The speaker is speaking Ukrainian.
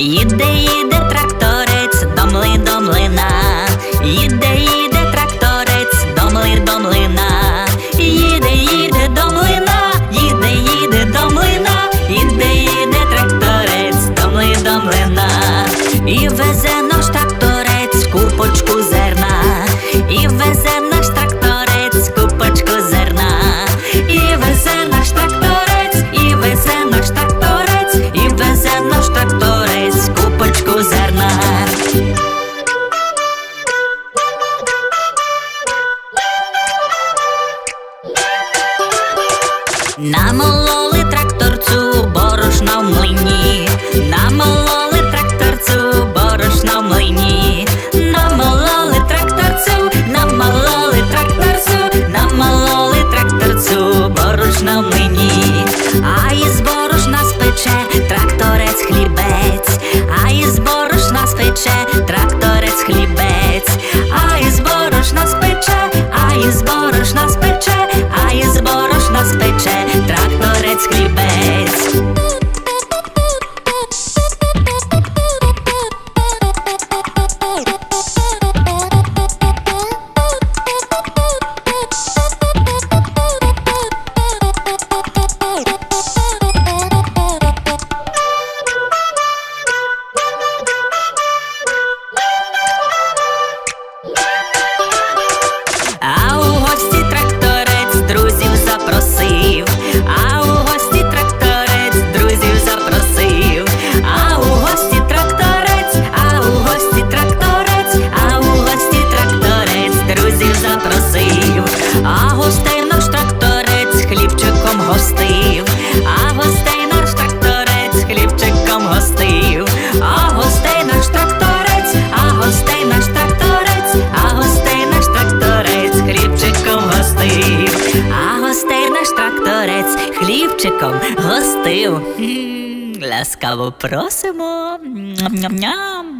Їде, їде тракторець, домли до млина, їде, їде тракторець, домли до млина, їде, їде до млина, їде, їде до млина, їде, їде тракторець, домли до млина. І And I'm alone. Traktorec chlibe хлібчиком гостив, а гостей наш тракторець хлібчиком гостив. Ласкаво просимо. Ням-ням-ням.